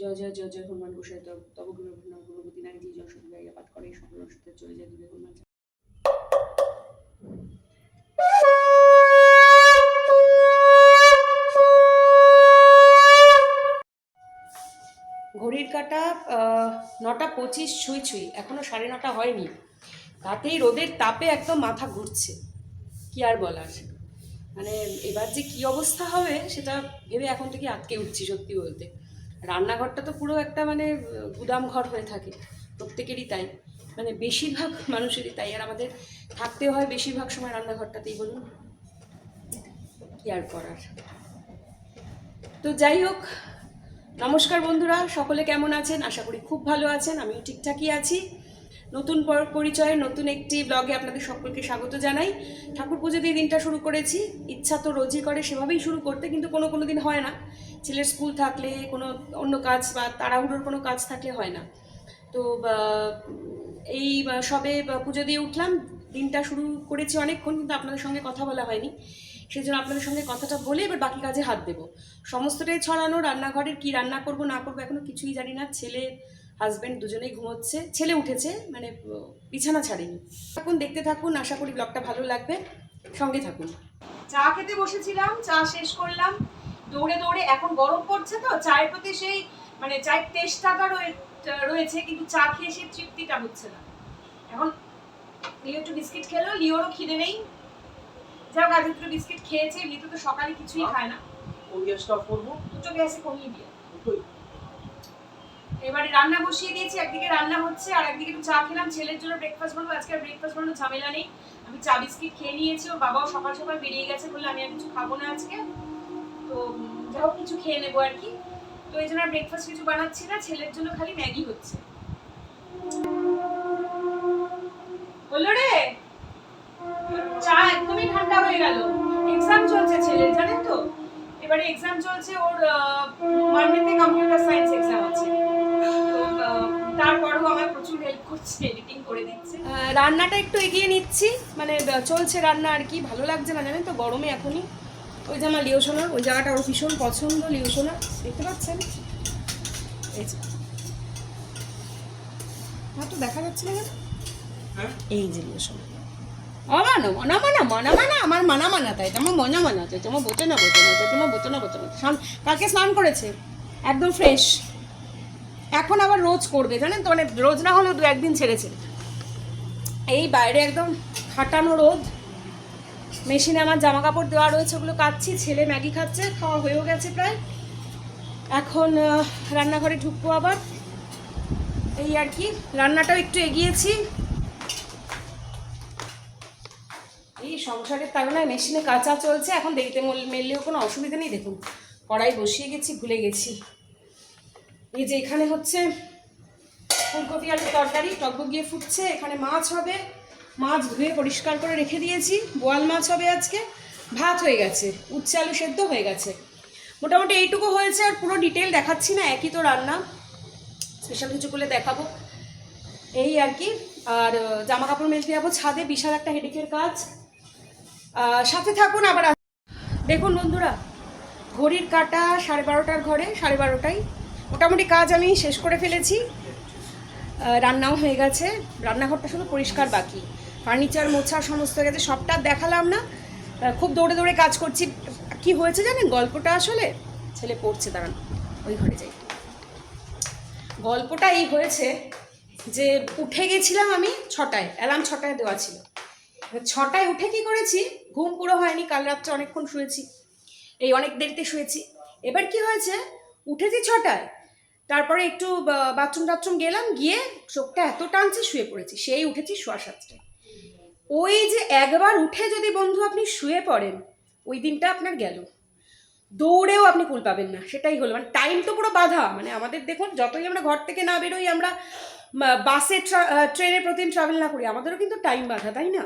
জয় জয় হনুমান গোসাই তব গুরু গুরুপতি নারী জন সতী গাইয়া পাঠ করে সকল সত্যে চলে যায় দূরে হনুমান ঘড়ির কাটা নটা পঁচিশ ছুঁই ছুঁই, এখনও সাড়ে নটা হয়নি। তাতেই রোদের তাপে একদম মাথা ঘুরছে। কি আর বলার? মানে এবার যে কি অবস্থা হবে, সেটা ভেবে এখন থেকে আটকে উঠছি সত্যি বলতে। রান্নাঘরটা তো পুরো একটা মানে গুদাম ঘর হয়ে থাকে, প্রত্যেকেরই তাই। মানে বেশিরভাগ মানুষেরই তাই, আর আমাদের থাকতে হয় বেশিরভাগ সময় রান্নাঘরটাতেই বলুন। কি আর করার? তো যাই হোক, নমস্কার বন্ধুরা, সকলে কেমন আছেন? আশা করি খুব ভালো আছেন, আমিও ঠিকঠাকই আছি। নতুন পর- পরিচয়ে নতুন একটি ব্লগে আপনাদের সকলকে স্বাগত জানাই। ঠাকুর পুজো দিয়ে দিনটা শুরু করেছি। ইচ্ছা তো রোজই করে, সেভাবেই শুরু করতে, কিন্তু কোনো কোনো দিন হয় না। ছেলের স্কুল থাকলে, কোনো অন্য কাজ বা তাড়াহুড়োর কোনো কাজ থাকলে হয় না। তো এই সবে পুজো দিয়ে উঠলাম। দিনটা শুরু করেছি অনেকক্ষণ, কিন্তু আপনাদের সঙ্গে কথা বলা হয়নি। সেই জন্য আপনাদের সঙ্গে কথাটা বলে এবার বাকি কাজে হাত দেবো। সমস্তটাই ছড়ানো, রান্নাঘরের কি রান্না করব, না করব, এখনও কিছুই জানি না। ছেলে হাজবেন্ড দুজনেই ঘুমোচ্ছে ছেলে উঠেছে মানে বিছানা ছাড়েনি। থাকুন দেখতে থাকুন আশা করি ব্লগটা ভালো লাগবে। সঙ্গে থাকুন। চা খেতে বসেছিলাম চা শেষ করলাম। দৌড়ে দৌড়ে এখন গরম পড়ছে তো চায়ের প্রতি সেই মানে চায়ের টেস্টটা রয়েছে কিন্তু চা খেয়ে সেই তৃপ্তিটা হচ্ছে না। এখন লিও একটু বিস্কিট খেলো লিওরও খিদে নেই। যাও আজ একটু বিস্কিট খেয়েছে লিতো তো সকালে কিছুই খায় না। কোন গ্যাসটা অফ করব? দুটো গ্যাসে কমিয়ে দিয়ে এবারে রান্না বসিয়ে দিয়েছি একদিকে রান্না হচ্ছে আর একদিকে একটু চা খেলাম। ছেলের জন্য ব্রেকফাস্ট বানাবো আজকে আর ব্রেকফাস্ট বানানোর ঝামেলা নেই। আমি চা বিস্কিট খেয়ে নিয়েছি ওর বাবাও সকাল সকাল বেরিয়ে গেছে বললে আমি আর কিছু খাব না আজকে। তো উম, যা হোক কিছু খেয়ে নেব আর কি। তো এই জন্য ব্রেকফাস্ট কিছু বানাচ্ছি না ছেলের জন্য খালি ম্যাগি হচ্ছে। হলো রে! চা একদমই ঠান্ডা হয়ে গেল। এক্সাম চলছে ছেলের জানেন তো? এবারে এক্সাম চলছে ওর মানডেতে কম্পিউটার সায়েন্স এক্সাম আছে। তারপরেও আমার প্রচুর হেল্প করছে এডিটিং করে দিচ্ছে। রান্নাটা একটু এগিয়ে নিচ্ছি। মানে চলছে রান্না আর কি ভালো লাগছে না জানেন তো গরমে এখনই। ওই যে আমার লিওসোনার ওই জায়গাটা ওর ভীষণ পছন্দ লিওসোনার দেখতে পাচ্ছেন? এই যে। তো দেখা যাচ্ছে না? হ্যাঁ? এই যে লিওসোনার অমানো মনা মানা মনা মানা আমার মানা মানা তাই, তোমার মনা মানা তোমার বোঝে না বোঝে না তোমার বোঝে না বোঝে না কালকে স্নান করেছে, একদম ফ্রেশ এখন আবার রোজ করবে, জানেন তো মানে রোজ না হলেও দু একদিন ছেড়েছে। এই বাইরে একদম খাটানো রোদ। মেশিনে আমার জামা কাপড় দেওয়া রয়েছে, ওগুলো কাচ্ছি, ছেলে ম্যাগি খাচ্ছে, খাওয়া হয়েও গেছে প্রায়। এখন রান্নাঘরে ঢুকবো আবার। এই আর কি, রান্নাটাও একটু এগিয়েছি। এই সংসারের তাড়নায় মেশিনে কাঁচা চলছে, এখন দেখতে মল- মেললেও কোনো অসুবিধা নেই। দেখুন, কড়াই বসিয়ে গেছি, ভুলে গেছি। এই যে এখানে হচ্ছে ফুলকপি আলুর তরকারি টকবো গিয়ে ফুটছে, এখানে মাছ হবে। মাছ ধুয়ে পরিষ্কার করে রেখে দিয়েছি। বোয়াল মাছ হবে আজকে। ভাত হয়ে গেছে, উচ্ছে আলু সেদ্ধ হয়ে গেছে। মোটামুটি এইটুকু হয়েছে, আর পুরো ডিটেল দেখাচ্ছি না, একই তো রান্না। স্পেশাল কিছু করলে দেখাবো। এই আর কি, আর জামা কাপড় মেলতে যাব ছাদে, বিশাল একটা হেডেকের কাজ। সাথে থাকুন আবার দেখুন বন্ধুরা, ঘড়ির কাটা সাড়ে বারোটার ঘরে, সাড়ে বারোটায়। মোটামুটি কাজ আমি শেষ করে ফেলেছি। রান্নাও হয়ে গেছে। রান্নাঘরটা শুধু পরিষ্কার বাকি। ফার্নিচার, মোছা, সমস্ত হয়ে গেছে। সবটা দেখালাম না। খুব দৌড়ে দৌড়ে কাজ করছি। কি হয়েছে জানেন? গল্পটা আসলে ছেলে পড়ছে, দাঁড়ান। ওই ঘরে যাই। গল্পটা এই হয়েছে যে উঠে গেছিলাম আমি ছটায়, অ্যালার্ম ছটায় দেওয়া ছিল। ছটায় উঠে কি করেছি? ঘুম পুরো হয়নি, কাল রাত্রে অনেকক্ষণ শুয়েছি। এই অনেক দেরিতে শুয়েছি। এবার কি হয়েছে? উঠেছি ছটায়, তারপরে একটু বাথরুম টাথরুম গেলাম, গিয়ে চোখটা এত টানছে শুয়ে পড়েছি। সেই উঠেছি শোয়া সাতটায়। ওই যে একবার উঠে যদি বন্ধু আপনি শুয়ে পড়েন, ওই দিনটা আপনার গেল। দৌড়েও আপনি কুল পাবেন না, সেটাই হলো। মানে টাইম তো পুরো বাধা। মানে আমাদের দেখুন, যতই আমরা ঘর থেকে না বেরোই, আমরা বাসে ট্রেনে প্রতিদিন ট্রাভেল না করি, আমাদেরও কিন্তু টাইম বাধা, তাই না?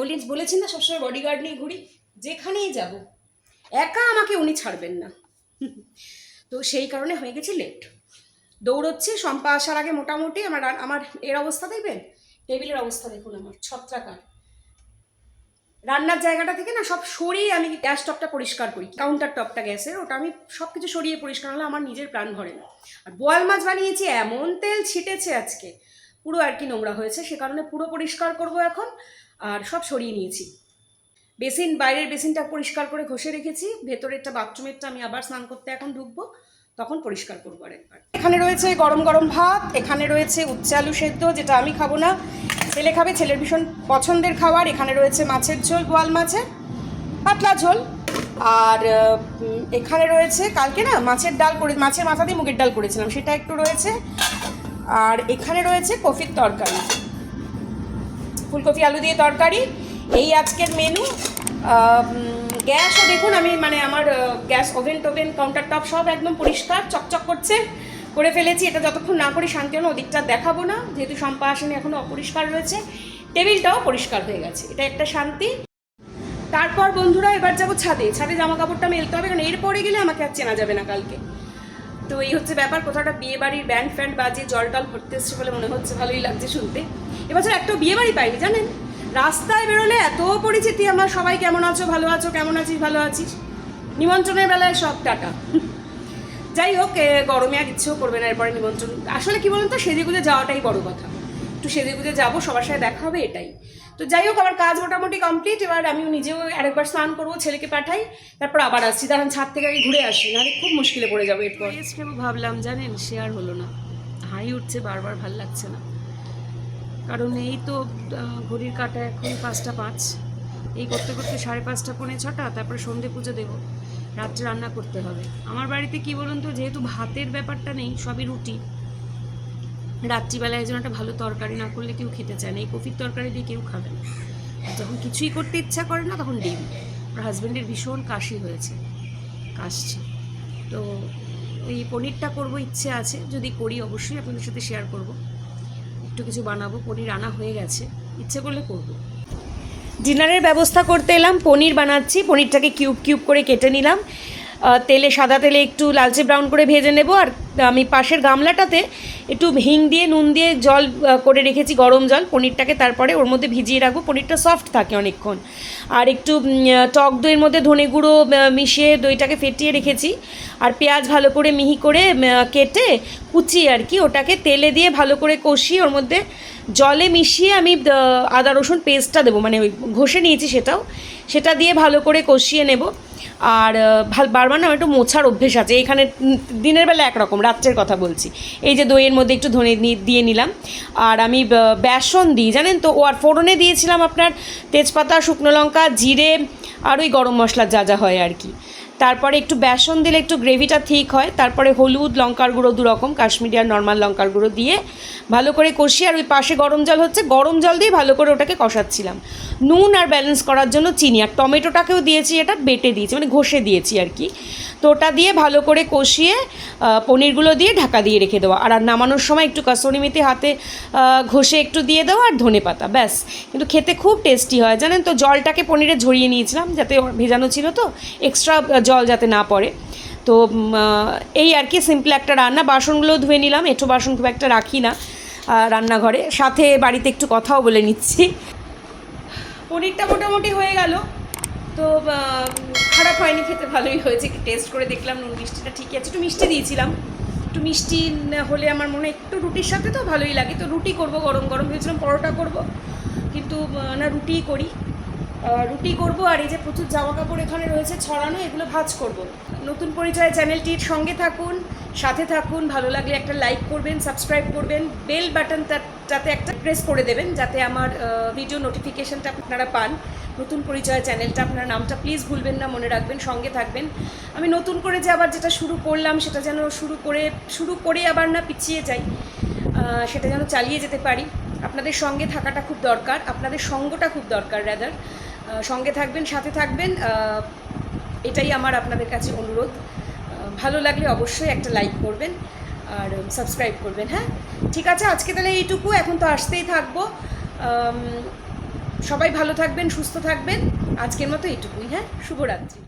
বলি বলেছেন না সবসময় বডিগার্ড নিয়ে ঘুরি? যেখানেই যাব। একা আমাকে উনি ছাড়বেন না। তো সেই কারণে হয়ে গেছি লেট দৌড়চ্ছি সম্পা আসার আগে মোটামুটি আমার আমার এর অবস্থা দেখবেন? টেবিলের অবস্থা দেখুন আমার, ছত্রাকার। রান্নার জায়গাটা থেকে না সব সরিয়ে আমি গ্যাস টপটা পরিষ্কার করি। কাউন্টার টপটা গ্যাসের ওটা আমি সব কিছু সরিয়ে পরিষ্কার হলে আমার নিজের প্রাণ ভরে না। আর বোয়াল মাছ বানিয়েছি, এমন তেল ছিটেছে আজকে। পুরো আর কি নোংরা হয়েছে, সে কারণে পুরো পরিষ্কার করব এখন। আর সব সরিয়ে নিয়েছি। বেসিন, বাইরের বেসিনটা পরিষ্কার করে ঘষে রেখেছি, ভেতরেরটা বাথরুমেরটা আমি আবার স্নান করতে এখন ঢুকবো, তখন পরিষ্কার করব আরেকবার। এখানে রয়েছে গরম গরম ভাত, এখানে রয়েছে উচ্ছে আলু সেদ্ধ, যেটা আমি খাব না। ছেলে খাবে, ছেলের ভীষণ পছন্দের খাবার, এখানে রয়েছে মাছের ঝোল, বোয়াল মাছের, পাতলা ঝোল। আর এখানে রয়েছে কালকে না মাছের ডাল করে, মাছের মাথা দিয়ে মুগের ডাল করেছিলাম, সেটা একটু রয়েছে। আর এখানে রয়েছে কফির তরকারি। ফুলকপি, আলু দিয়ে তরকারি। এই আজকের মেনু গ্যাসও দেখুন, আমি মানে আমার গ্যাস ওভেন টোভেন কাউন্টার টপ সব একদম পরিষ্কার, চকচক করছে, করে ফেলেছি। এটা যতক্ষণ না করি শান্তি হলো, ওদিকটা দেখাবো না, যেহেতু সম্পা আসেনি এখনও অপরিষ্কার রয়েছে। টেবিলটাও পরিষ্কার হয়ে গেছে, এটা একটা শান্তি। তারপর বন্ধুরা, এবার যাব ছাদে। ছাদে জামা কাপড়টা মেলতে হবে, কারণ এরপরে গেলে আমাকে আর চেনা যাবে না কালকে। তো এই হচ্ছে ব্যাপার কোথাওটা বিয়ে বাড়ির ব্যান্ড ফ্যান্ড বাজে জল টল ভরতে এসছে বলে মনে হচ্ছে, ভালোই লাগছে শুনতে। এবছর একটা বিয়ে বাড়ি পাইনি, জানেন? রাস্তায় বেরোলে এত পরিচিতি, আমার সবাই কেমন আছো, ভালো আছো, কেমন আছিস, ভালো আছিস? নিমন্ত্রণের বেলায় সব টাটা। যাই হোক গরমে আর ইচ্ছেও করবে না এরপরে নিমন্ত্রণ। আসলে কি বলুন তো সেজে গুজে যাওয়াটাই বড় কথা। একটু সেজে গুজে যাব, সবার সাথে দেখা হবে, এটাই। তো যাই হোক, আমার কাজ মোটামুটি কমপ্লিট এবার আমি নিজেও আরেকবার স্নান করব, ছেলেকে পাঠাই, তারপর আবার আসছি। দাঁড়ান, ছাদ থেকে আগে ঘুরে আসি, নাহলে খুব মুশকিলে পড়ে যাব এরপর। ভাবলাম, জানেন? শেয়ার হলো না। হাই উঠছে, বারবার ভালো লাগছে না। কারণ এই তো ঘড়ির কাটা এখন পাঁচটা পাঁচ। এই করতে করতে সাড়ে পাঁচটা, পৌনে ছটা, তারপরে সন্ধে পুজো দেবো। রাত্রে রান্না করতে হবে। আমার বাড়িতে কি বলুন তো, যেহেতু ভাতের ব্যাপারটা নেই, সবই রুটি। রাত্রিবেলায় যেন একটা ভালো তরকারি না করলে কেউ খেতে চায় না। এই কফির তরকারি দিয়ে কেউ খাবে না। যখন কিছুই করতে ইচ্ছা করে না, তখন ডিম। আমার হাজব্যান্ডের ভীষণ কাশি হয়েছে। কাশছে। তো এই পনিরটা করব, ইচ্ছে আছে। যদি করি, অবশ্যই আপনাদের সাথে শেয়ার করব। একটু কিছু বানাবো, পনির আনা হয়ে গেছে, ইচ্ছে করলে করব। ডিনারের ব্যবস্থা করতে এলাম, পনির বানাচ্ছি, পনিরটাকে কিউব কিউব করে কেটে নিলাম। তেলে, সাদা তেলে একটু লালচে ব্রাউন করে ভেজে নেব। আর আমি পাশের গামলাটাতে একটু হিং দিয়ে, নুন দিয়ে জল করে রেখেছি, গরম জল, পনিরটাকে তারপরে ওর মধ্যে ভিজিয়ে রাখব। পনিরটা সফট থাকে অনেকক্ষণ। আর একটু টক দইয়ের মধ্যে ধনে গুঁড়ো মিশিয়ে দইটাকে ফেটিয়ে রেখেছি। আর পেঁয়াজ ভালো করে মিহি করে কেটে কুচিয়ে আর কি ওটাকে তেলে দিয়ে ভালো করে কষিয়ে ওর মধ্যে জলে মিশিয়ে আমি, আদা, রসুন পেস্টটা দেবো। মানে ওই ঘষে নিয়েছি সেটাও। সেটা দিয়ে ভালো করে কষিয়ে নেব। আর ভালো, বারবার না একটু মোছার অভ্যেস আছে। এখানে দিনের বেলা একরকম, রাত্রের কথা বলছি। এই যে দইয়ের মধ্যে একটু ধনে দিয়ে নিলাম। আর আমি বেসন দিই, জানেন তো? ও আর ফোড়নে দিয়েছিলাম আপনার তেজপাতা, শুকনো লঙ্কা, জিরে আর ওই গরম মশলা যা যা হয় আর কি। তারপরে একটু বেসন দিলে একটু গ্রেভিটা ঠিক হয়, তারপরে হলুদ, লঙ্কার গুঁড়ো দু রকম কাশ্মীরি আর নর্মাল লঙ্কার গুঁড়ো দিয়ে ভালো করে কষিয়ে, আর ওই পাশে গরম জল হচ্ছে, গরম জল দিয়ে ভালো করে ওটাকে কষাচ্ছিলাম। নুন আর ব্যালেন্স করার জন্য চিনি, আর টমেটোটাকেও দিয়েছি, এটা বেটে দিয়েছি মানে ঘষে দিয়েছি আর কি। তো ওটা দিয়ে ভালো করে কষিয়ে পনিরগুলো দিয়ে ঢাকা দিয়ে রেখে দেওয়া। আর নামানোর সময় একটু কাসুরি মেথি হাতে ঘষে একটু দিয়ে দেওয়া আর ধনে পাতা, ব্যাস। কিন্তু খেতে খুব টেস্টি হয়, জানেন তো? জলটাকে পনিরে ঝরিয়ে নিয়েছিলাম, যাতে ভেজানো ছিল তো। এক্সট্রা জল যাতে না পড়ে। তো এই আর কি সিম্পল একটা রান্না। বাসনগুলো ধুয়ে নিলাম, এঁঠো বাসন খুব একটা রাখি না রান্নাঘরে। সাথে বাড়িতে একটু কথাও বলে নিচ্ছি। পনিরটা মোটামুটি হয়ে গেল। তো খারাপ হয়নি খেতে, ভালোই হয়েছে। টেস্ট করে দেখলাম, নুন মিষ্টিটা ঠিকই আছে। একটু মিষ্টি দিয়েছিলাম। একটু মিষ্টি হলে আমার মনে হয় একটু রুটির সাথে তো ভালোই লাগে। তো রুটি করব, গরম গরম ভেবেছিলাম পরোটা করব। কিন্তু না, রুটিই করি। রুটি করব আর এই যে প্রচুর জামা কাপড় এখানে রয়েছে ছড়ানো, এগুলো ভাজ করব। নতুন পরিচয় চ্যানেলটির সঙ্গে থাকুন, সাথে থাকুন, ভালো লাগলে একটা লাইক করবেন সাবস্ক্রাইব করবেন বেল বাটনটাতে একটা প্রেস করে দেবেন, যাতে আমার ভিডিও নোটিফিকেশনটা আপনারা পান। নতুন পরিচয় চ্যানেলটা, আপনার নামটা প্লিজ ভুলবেন না, মনে রাখবেন, সঙ্গে থাকবেন। আমি নতুন করে যে আবার যেটা শুরু করলাম, সেটা যেন শুরু করে শুরু করে আবার না পিছিয়ে যাই সেটা যেন চালিয়ে যেতে পারি। আপনাদের সঙ্গে থাকাটা খুব দরকার, আপনাদের সঙ্গটা খুব দরকার রাদার সঙ্গে থাকবেন, সাথে থাকবেন এটাই আমার আপনাদের কাছে অনুরোধ। ভালো লাগলে অবশ্যই একটা লাইক করবেন আর সাবস্ক্রাইব করবেন হ্যাঁ? ঠিক আছে, আজকে তাহলে এইটুকু, এখন তো আসতেই থাকব। সবাই ভালো থাকবেন, সুস্থ থাকবেন। আজকের মতো এইটুকুই হ্যাঁ? শুভরাত্রি।